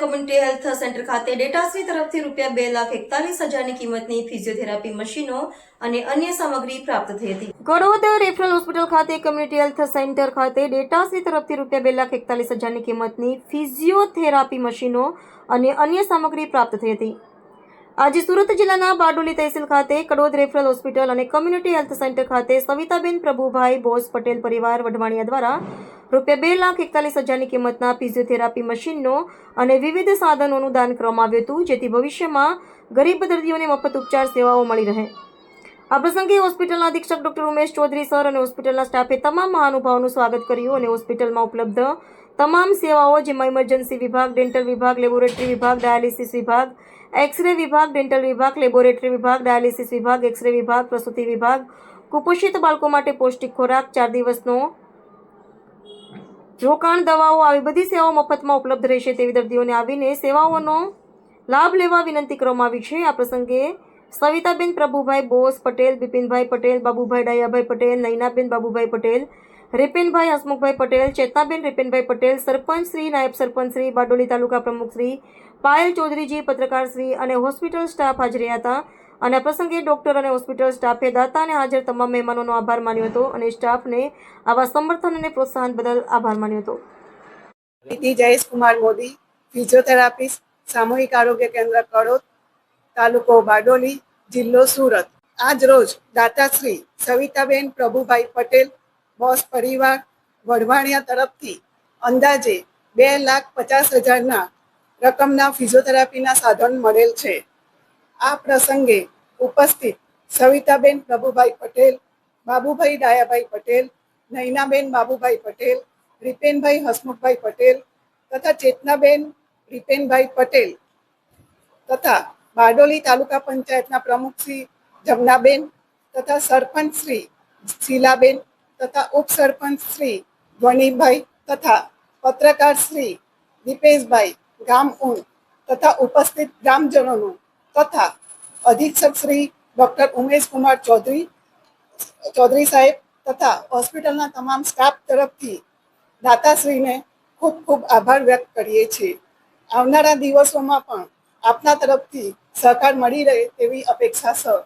Community health centre ખાતે ડેટાશ્રી તરફથી રૂપિયા બે લાખ એકતાલીસ હજારની કિંમતની ફિઝિયોથેરાપી મશીનો અને અન્ય સામગ્રી પ્રાપ્ત થઈ હતી. કડોદ રેફરલ હોસ્પિટલ ખાતે કોમ્યુનિટી હેલ્થ સેન્ટર ખાતે ડેટાશ્રી તરફથી રૂપિયા બે લાખ એકતાલીસ હજારની કિંમતની ફિઝિયોથેરાપી મશીનો અને અન્ય સામગ્રી પ્રાપ્ત થઈ હતી. આજે સુરત જિલ્લાના બારડોલી તહેસીલ ખાતે કડોદ રેફરલ હોસ્પિટલ અને કોમ્યુનિટી હેલ્થ સેન્ટર ખાતે સવિતાબેન પ્રભુભાઈ બોઝ પટેલ પરિવાર વઢવાણિયા દ્વારા રૂપિયા બે લાખ એકતાલીસ હજારની કિંમતના ફિઝિયોથેરાપી મશીનનો અને વિવિધ સાધનોનું દાન કરવામાં આવ્યું હતું, જેથી ભવિષ્યમાં ગરીબ દર્દીઓને મફત ઉપચાર સેવાઓ મળી રહે. આ પ્રસંગે હોસ્પિટલના અધિક્ષક ડોક્ટર ઉમેશ ચૌધરી સર અને હોસ્પિટલના સ્ટાફે તમામ મહાનુભાવોનું સ્વાગત કર્યું અને હોસ્પિટલમાં ઉપલબ્ધ તમામ સેવાઓ જેમાં ઇમરજન્સી વિભાગ ડેન્ટલ વિભાગ લેબોરેટરી વિભાગ ડાયાલિસિસ વિભાગ એક્સરે વિભાગ ડેન્ટલ વિભાગ લેબોરેટરી વિભાગ ડાયાલિસિસ વિભાગ એક્સરે વિભાગ, પ્રસૂતિ વિભાગ, કુપોષિત બાળકો માટે પૌષ્ટિક ખોરાક, ચાર દિવસનો રોકાણ દવાઓ આવી બધી સેવાઓ મફતમાં ઉપલબ્ધ રહેશે તેવી દર્દીઓને આવીને સેવાઓનો લાભ લેવા વિનંતી કરવામાં આવી છે. આ પ્રસંગે સવિતાબેન પ્રભુભાઈ બોસ પટેલ, બિપિનભાઈ પટેલ, બાબુભાઈ ડાયાભાઈ પટેલ, નૈનાબેન, બાબુભાઈ પટેલ, રિપિનભાઈ હસમુખભાઈ પટેલ, ચેતનાબેન રિપિનભાઈ પટેલ, સરપંચ શ્રી, નાયબ સરપંચ શ્રી, બારડોલી તાલુકા પ્રમુખ શ્રી, પાયલ ચૌધરીજી, પત્રકાર શ્રી અને હોસ્પિટલ સ્ટાફ હાજરી હતા. અને આ પ્રસંગે ડોક્ટર અને હોસ્પિટલ સ્ટાફે દાતા અને હાજર તમામ મહેમાનોનો આભાર માન્યો હતો અને સ્ટાફને આવા સમર્થન અને પ્રોત્સાહન બદલ આભાર માન્યો હતો. જયેશ કુમાર મોદી, ફિઝિયોથેરાપિસ્ટ, સામૂહિક આરોગ્ય કેન્દ્ર કડોદ, તાલુકો બારડોલી, જિલ્લો સુરત. આજ રોજ દાતાશ્રી સવિતાબેન પ્રભુભાઈ પટેલ, બોસ પરિવાર વઢવાણિયા તરફથી અંદાજે બે લાખ પચાસ હજારના રકમના ફિઝિયોથેરાપીના સાધન મળેલ છે. આ પ્રસંગે ઉપસ્થિત સવિતાબેન પ્રભુભાઈ પટેલ, બાબુભાઈ દાયાભાઈ પટેલ, નૈનાબેન બાબુભાઈ પટેલ, રિપેનભાઈ હસમુખભાઈ પટેલ તથા ચેતનાબેન રિપેનભાઈ પટેલ તથા બારડોલી તાલુકા પંચાયતના પ્રમુખ શ્રી જમનાબેન તથા સરપંચ શ્રી શીલાબેન તથા ઉપસરપંચ શ્રી ધ્વનિભાઈ તથા પત્રકાર શ્રી દીપેશભાઈ ગામ ઊન તથા ઉપસ્થિત ગ્રામજનોનું તથા અધિક્ષક શ્રી ડૉક્ટર ઉમેશ કુમાર ચૌધરી ચૌધરી સાહેબ તથા હોસ્પિટલના તમામ સ્ટાફ તરફથી દાતાશ્રીને ખૂબ ખૂબ આભાર વ્યક્ત કરીએ છીએ. આવનારા દિવસોમાં પણ આપના તરફથી સહકાર મળી રહે તેવી અપેક્ષા સર